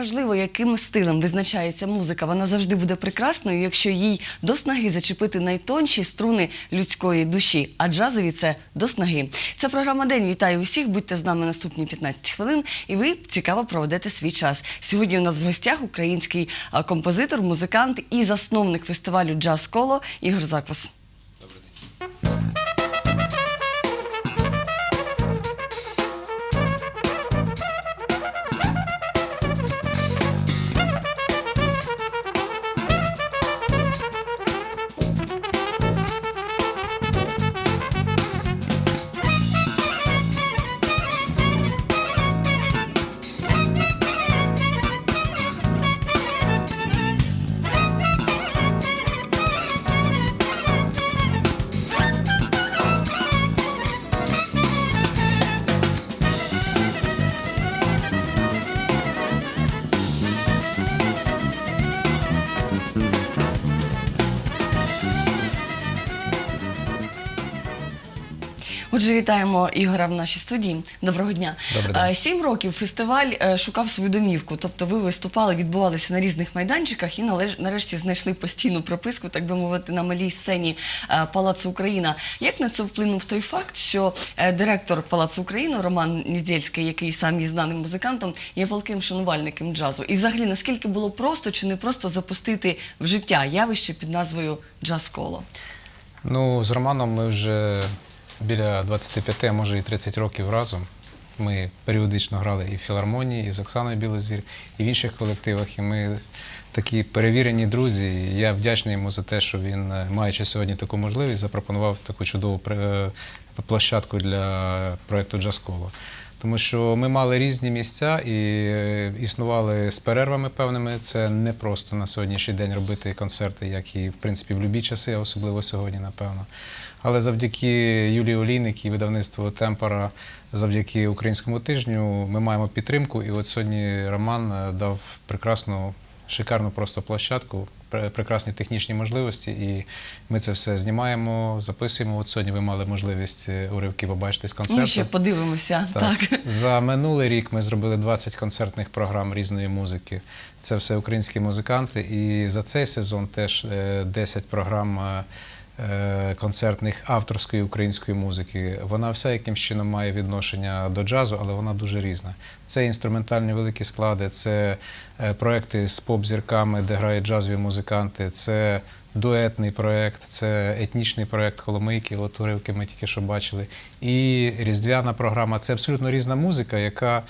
неважливо, яким стилем визначається музика, вона завжди буде прекрасною, якщо їй до снаги зачепити найтонші струни людської душі. А джазові це до снаги. Це програма День. Вітаю усіх. Будьте з нами наступні 15 хвилин, і ви цікаво проведете свій час. Сьогодні у нас в гостях український композитор, музикант і засновник фестивалю Джаз Коло Ігор Заквас. Отже, вітаємо Ігора в нашій студії. Доброго дня. Е, Сім років фестиваль е, шукав свою домівку. Тобто ви виступали, відбувалися на різних майданчиках і нарешті знайшли постійну прописку, так би мовити, на малій сцені е, Палацу Україна. Як на це вплинув той факт, що директор Палацу Україна Роман Нідзельський, який сам є знаним музикантом, є палким шанувальником джазу? І взагалі наскільки було просто чи не просто запустити в життя явище під назвою Джаз Коло? Ну, з Романом ми вже біля 25, а може і 30 років разом. Ми періодично грали і в філармонії, і з Оксаною Білозір, і в інших колективах. І ми такі перевірені друзі. І я вдячний йому за те, що він, е, маючи сьогодні таку можливість, запропонував таку чудову площадку для проєкту Джасколо. Тому що ми мали різні місця і е, існували з перервами певними. Це не просто на сьогоднішній день робити концерти, як і в принципі в будь-які часи, а особливо сьогодні, напевно. Але завдяки Юлії Олійник і видавництву Темпора, завдяки українському тижню, ми маємо підтримку. І от сьогодні Роман е, дав прекрасну, шикарну просто площадку, прекрасні технічні можливості. І ми це все знімаємо, записуємо. От сьогодні ви мали можливість е, уривки побачити з концерту. Ми ще подивимося. так. За минулий рік ми зробили 20 концертних програм різної музики. Це все українські музиканти. І за цей сезон теж е, 10 програм е, е, концертних авторської української музики. Вона вся якимсь чином має відношення до джазу, але вона дуже різна. Це інструментальні великі склади, це е, проекти з поп-зірками, де грають джазові музиканти. Це дуетний проєкт, це етнічний проєкт Коломийки, от уривки ми тільки що бачили. І різдвяна програма це абсолютно різна музика, яка,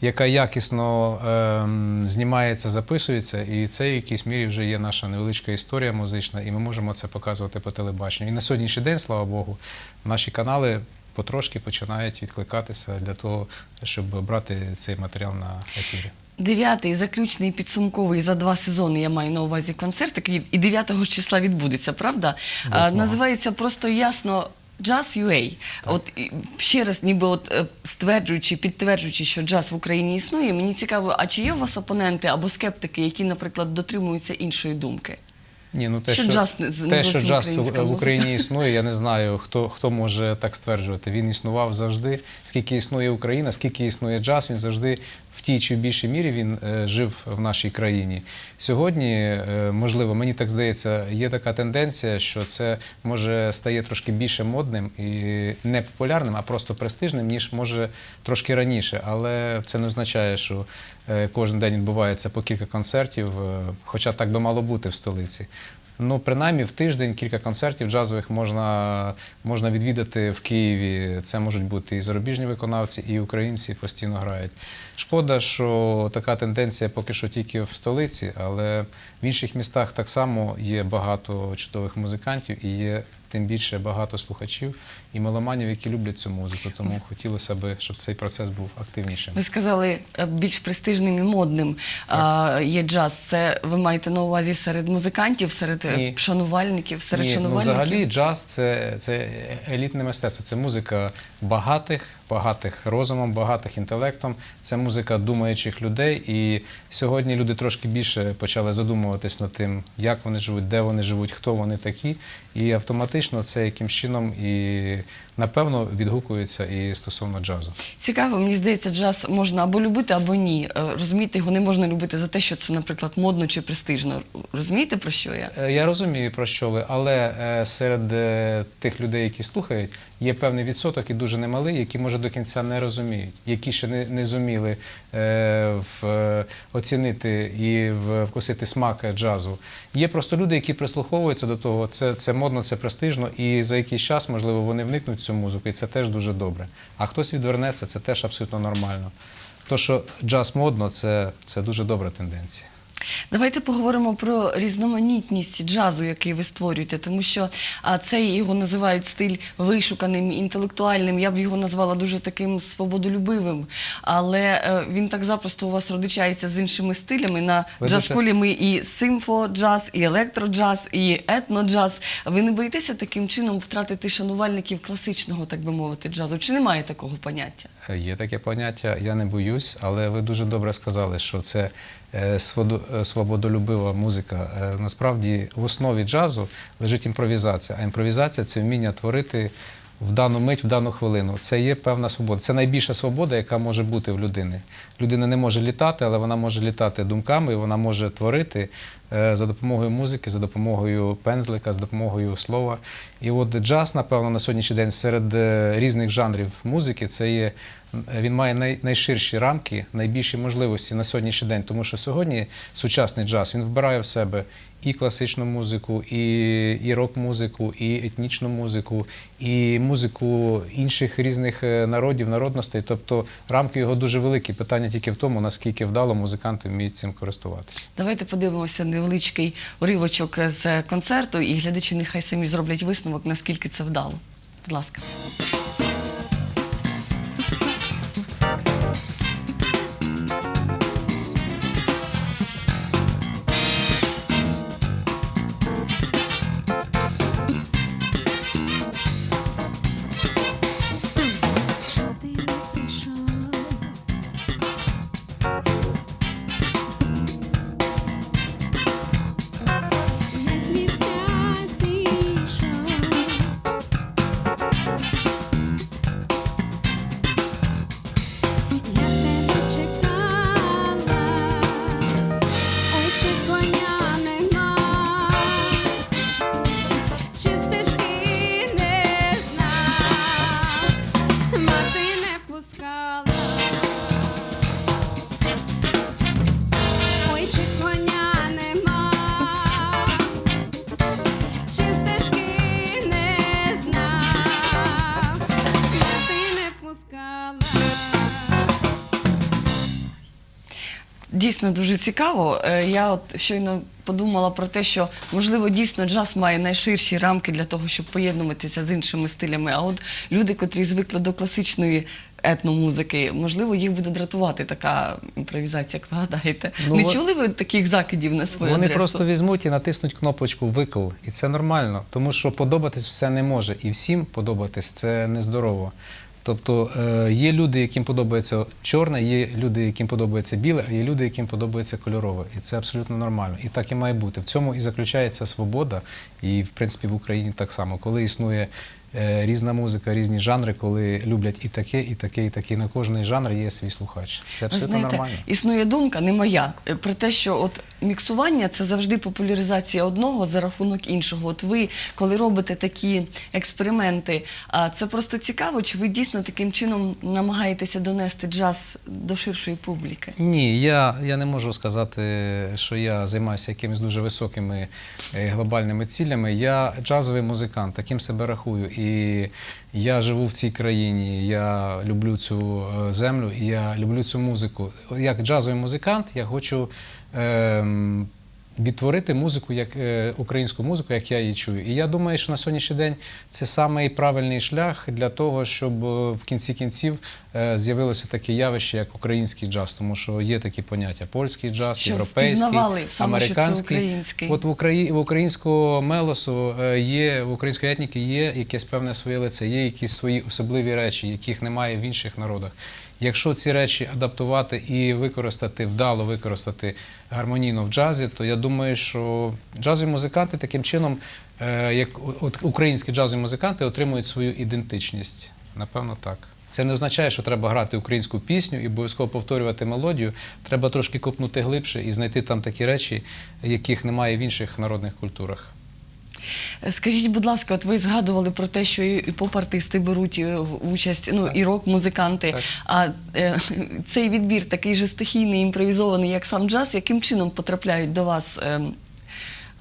яка якісно ем, знімається, записується. І це в якійсь мірі вже є наша невеличка історія музична, і ми можемо це показувати по телебаченню. І на сьогоднішній день, слава Богу, наші канали. Потрошки починають відкликатися для того, щоб брати цей матеріал на ефірі. Дев'ятий заключний підсумковий за два сезони. Я маю на увазі концерт, який і 9 числа відбудеться, правда? А, називається просто ясно. Джаз UA. От і ще раз, ніби от е, стверджуючи, підтверджуючи, що джаз в Україні існує, мені цікаво, а чи є у вас опоненти або скептики, які, наприклад, дотримуються іншої думки? Ні, ну те, Що що, джаз те, що джаз в. Україні існує, я не знаю, хто, хто може так стверджувати. Він існував завжди. Скільки існує Україна, скільки існує джаз, він завжди в тій чи в більшій мірі він е, жив в нашій країні. Сьогодні, е, можливо, мені так здається, є така тенденція, що це може стає трошки більше модним і не популярним, а просто престижним, ніж може трошки раніше. Але це не означає, що е, кожен день відбувається по кілька концертів, хоча так би мало бути в столиці. Ну, принаймні в тиждень кілька концертів джазових можна, можна відвідати в Києві. Це можуть бути і зарубіжні виконавці, і українці постійно грають. Шкода, що така тенденція поки що тільки в столиці, але в інших містах так само є багато чудових музикантів і є тим більше багато слухачів і меломанів, які люблять цю музику. Тому хотілося б, щоб цей процес був активнішим. Ви сказали е, більш престижним і модним є джаз. Це ви маєте на увазі серед музикантів, серед е, Ні. шанувальників, серед Ні, ну, шанувальників? взагалі джаз це, це елітне мистецтво, це музика багатих, багатих розумом, багатих інтелектом. Це музика думаючих людей. І сьогодні люди трошки більше почали задумуватись над тим, як вони живуть, де вони живуть, хто вони такі. І автоматично це яким чином і напевно відгукується і стосовно джазу. Цікаво, мені здається, джаз можна або любити, або ні. Е, Розумієте, його не можна любити за те, що це, наприклад, модно чи престижно. Розумієте, про що я? Е, Я розумію про що ви, але е, серед тих людей, які слухають, є певний відсоток і дуже немалий, які може до кінця не розуміють, які ще не, не зуміли е, в, оцінити і вкусити смак джазу. Є просто люди, які прислуховуються до того, це, це модно, це престижно, і за якийсь час, можливо, вони вникнуть цю музику, і це теж дуже добре. А хтось відвернеться, це теж абсолютно нормально. То, що джаз модно, це, це дуже добра тенденція. Давайте поговоримо про різноманітність джазу, який ви створюєте, тому що а, цей його називають стиль вишуканим, інтелектуальним. Я б його назвала дуже таким свободолюбивим. Але е, він так запросто у вас родичається з іншими стилями. На джаз-школі ми і симфо-джаз, і електроджаз, і етноджаз. Ви не боїтеся таким чином втратити шанувальників класичного, так би мовити, джазу? Чи немає такого поняття? Є таке поняття, я не боюсь, але ви дуже добре сказали, що це е, е, свободолюбива музика. Е, Насправді в основі джазу лежить імпровізація, а імпровізація це вміння творити в дану мить, в дану хвилину. Це є певна свобода. Це найбільша свобода, яка може бути в людини. Людина не може літати, але вона може літати думками, вона може творити за допомогою музики, за допомогою пензлика, за допомогою слова. І от джаз, напевно, на сьогоднішній день серед е, різних жанрів музики це є. е, Він має най, найширші рамки, найбільші можливості на сьогоднішній день, тому що сьогодні сучасний джаз він вбирає в себе і класичну музику, і, і рок-музику, і етнічну музику, і музику інших різних е, народів, народностей. Тобто рамки його дуже великі. Питання тільки в тому, наскільки вдало музиканти вміють цим користуватися. Давайте подивимося невеличкий уривочок з концерту, і глядачі нехай самі зроблять висновок, наскільки це вдало. Будь ласка. Дійсно дуже цікаво. Е, Я от щойно подумала про те, що можливо дійсно джаз має найширші рамки для того, щоб поєднуватися з іншими стилями. А от люди, котрі звикли до класичної етномузики, можливо, їх буде дратувати така імпровізація, як ви гадаєте. Ну, Не чули ви таких закидів на свою Вони адресу? просто візьмуть і натиснуть кнопочку викл, і це нормально, тому що подобатись все не може, і всім подобатись це нездорово. Тобто е, є люди, яким подобається чорне, є люди, яким подобається біле, а є люди, яким подобається кольорове. І це абсолютно нормально. І так і має бути. В цьому і заключається свобода, і в принципі в Україні так само, коли існує. Е, Різна музика, різні жанри, коли люблять і таке, і таке, і таке. На кожний жанр є свій слухач. Це абсолютно знаєте, нормально. існує думка, не моя, е, про те, що от міксування це завжди популяризація одного за рахунок іншого. От ви, коли робите такі експерименти, а це просто цікаво, чи ви дійсно таким чином намагаєтеся донести джаз до ширшої публіки? Ні, я, я не можу сказати, що я займаюся якимись дуже високими е, глобальними цілями. Я джазовий музикант, таким себе рахую. І я живу в цій країні, я люблю цю е, землю і я люблю цю музику. Як джазовий музикант, я хочу ем, відтворити музику, як е, українську музику, як я її чую. І я думаю, що на сьогоднішній день це самий правильний шлях для того, щоб е, в кінці кінців е, з'явилося таке явище, як український джаз, тому що є такі поняття: польський джаз, Щоб європейський, саме, що це американський. український. От в Украї... в українського мелосу е, є, в української етніки є якесь певне своє лице, є якісь свої особливі речі, яких немає в інших народах. Якщо ці речі адаптувати і використати, вдало використати гармонійно в джазі, то я думаю, що джазові музиканти таким чином, е, як українські джазові музиканти, отримують свою ідентичність. Напевно, так. Це не означає, що треба грати українську пісню і обов'язково повторювати мелодію. Треба трошки копнути глибше і знайти там такі речі, яких немає в інших народних культурах. Скажіть, будь ласка, от ви згадували про те, що і поп-артисти беруть е, в- участь, ну і рок-музиканти. Так. А е, цей відбір такий же стихійний, імпровізований, як сам джаз, яким чином потрапляють до вас? е,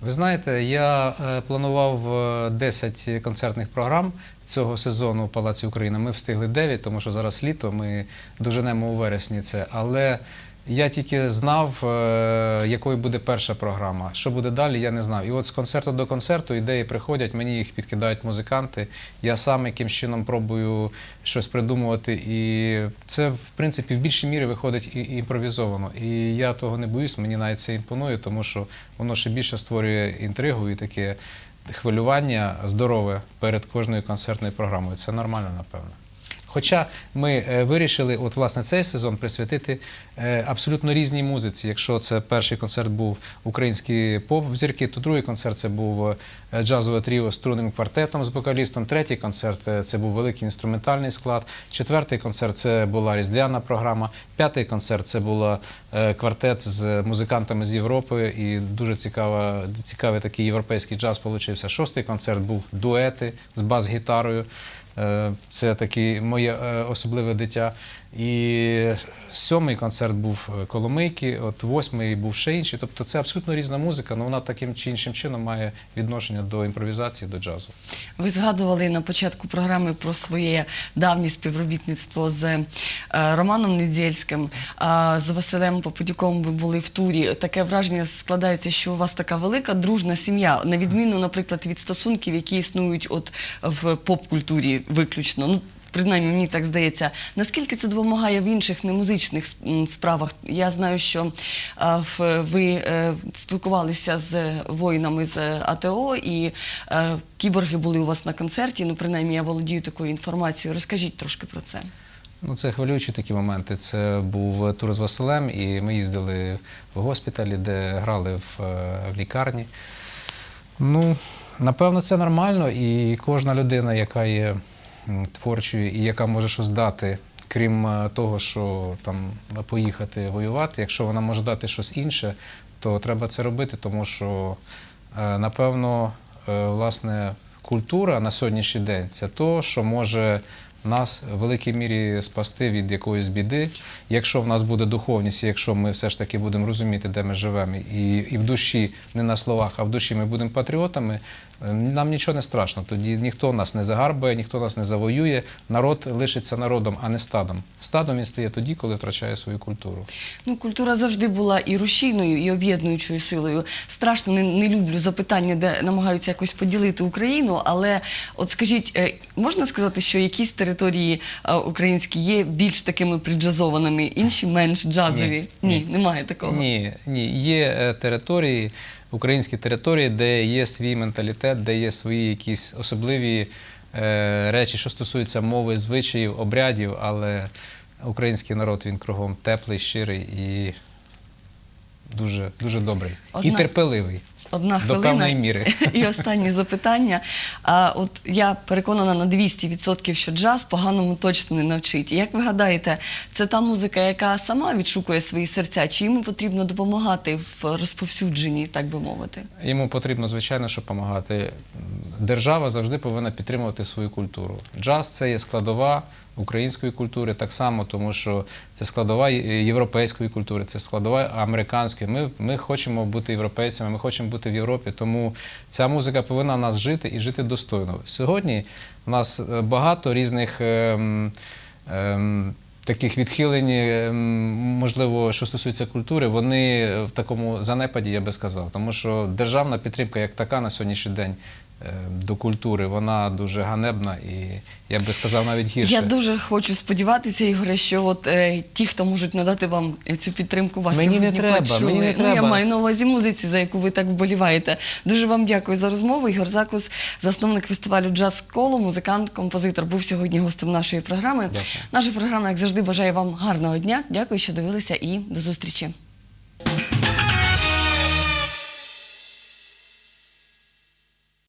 Ви знаєте, я е, планував е, 10 концертних програм цього сезону в Палаці України. Ми встигли 9, тому що зараз літо, ми доженемо у вересні це. Але я тільки знав, е, якою буде перша програма. Що буде далі, я не знав. І от з концерту до концерту ідеї приходять, мені їх підкидають музиканти. Я сам якимсь чином пробую щось придумувати. І це, в принципі, в більшій мірі виходить і імпровізовано. І я того не боюсь, мені навіть це імпонує, тому що воно ще більше створює інтригу і таке хвилювання здорове перед кожною концертною програмою. Це нормально, напевно. Хоча ми е, вирішили, от власне цей сезон присвятити е, абсолютно різній музиці. Якщо це перший концерт був українські поп-зірки, то другий концерт це був е, джазове тріо з струнним квартетом з вокалістом. Третій концерт це був великий інструментальний склад. Четвертий концерт це була різдвяна програма. П'ятий концерт це був квартет з музикантами з Європи, і дуже цікава, цікавий такий європейський джаз получився. Шостий концерт був дуети з бас-гітарою. Е, Це таке моє е, особливе дитя. І сьомий концерт був е, Коломийки, от восьмий був ще інший. Тобто це абсолютно різна музика, але вона таким чи іншим чином має відношення до імпровізації, до джазу. Ви згадували на початку програми про своє давнє співробітництво з е, Романом Недзєльським, а з Василем Попадюком ви були в турі. Таке враження складається, що у вас така велика дружна сім'я, на відміну, наприклад, від стосунків, які існують от в поп-культурі виключно. Ну, Принаймні, мені так здається, наскільки це допомагає в інших немузичних справах? Я знаю, що ви е, спілкувалися з воїнами з АТО, і е, кіборги були у вас на концерті. Ну, принаймні, я володію такою інформацією. Розкажіть трошки про це. Ну, це хвилюючі такі моменти. Це був тур з Василем, і ми їздили в госпіталі, де грали в, е, в лікарні. Ну, напевно, це нормально, і кожна людина, яка є творчою і яка може щось дати, крім е, того, що там поїхати воювати, якщо вона може дати щось інше, то треба це робити, тому що, е, напевно, е, власне, культура на сьогоднішній день це то, що може нас в великій мірі спасти від якоїсь біди. Якщо в нас буде духовність, якщо ми все ж таки будемо розуміти, де ми живемо, і, і в душі, не на словах, а в душі ми будемо патріотами, нам нічого не страшно. Тоді ніхто нас не загарбає, ніхто нас не завоює. Народ лишиться народом, а не стадом. Стадом він стає тоді, коли втрачає свою культуру. Ну, культура завжди була і рушійною, і об'єднуючою силою. Страшно не, не люблю запитання, де намагаються якось поділити Україну. Але от скажіть, е, можна сказати, що якісь території е, українські є більш такими приджазованими, інші менш джазові? Ні, Ні, немає такого. Ні, ні. Є е, території, українські території, де є свій менталітет, де є свої якісь особливі е, речі, що стосуються мови, звичаїв, обрядів, але український народ він кругом теплий, щирий і дуже, дуже добрий. І терпеливий. Одна До хвилина певної міри. і останнє запитання. А от я переконана на 200%, що джаз поганому точно не навчить. Як ви гадаєте, це та музика, яка сама відшукує свої серця, чи йому потрібно допомагати в розповсюдженні, так би мовити? Йому потрібно, звичайно, що допомагати. Держава завжди повинна підтримувати свою культуру. Джаз це є складова української культури, так само, тому що це складова європейської культури, це складова американської. Ми, ми хочемо бути європейцями, ми хочемо бути в Європі, тому ця музика повинна нас жити і жити достойно. Сьогодні в нас е, багато різних. ем, ем, таких відхилень, ем, можливо, що стосується культури, вони в такому занепаді, я би сказав. Тому що державна підтримка як така на сьогоднішній день е, до культури, вона дуже ганебна і, я би сказав, навіть гірше. Я дуже хочу сподіватися, Ігоре, що от е, ті, хто можуть надати вам цю підтримку, вас Мені не треба, почули. мені не Ну, я маю на увазі музиці, за яку ви так вболіваєте. Дуже вам дякую за розмову. Ігор Закус, засновник фестивалю Джаз Коло, музикант, композитор, був сьогодні гостем нашої програми. Дякую. Наша програма, як завжди, бажає вам гарного дня. Дякую, що дивилися, і до зустрічі.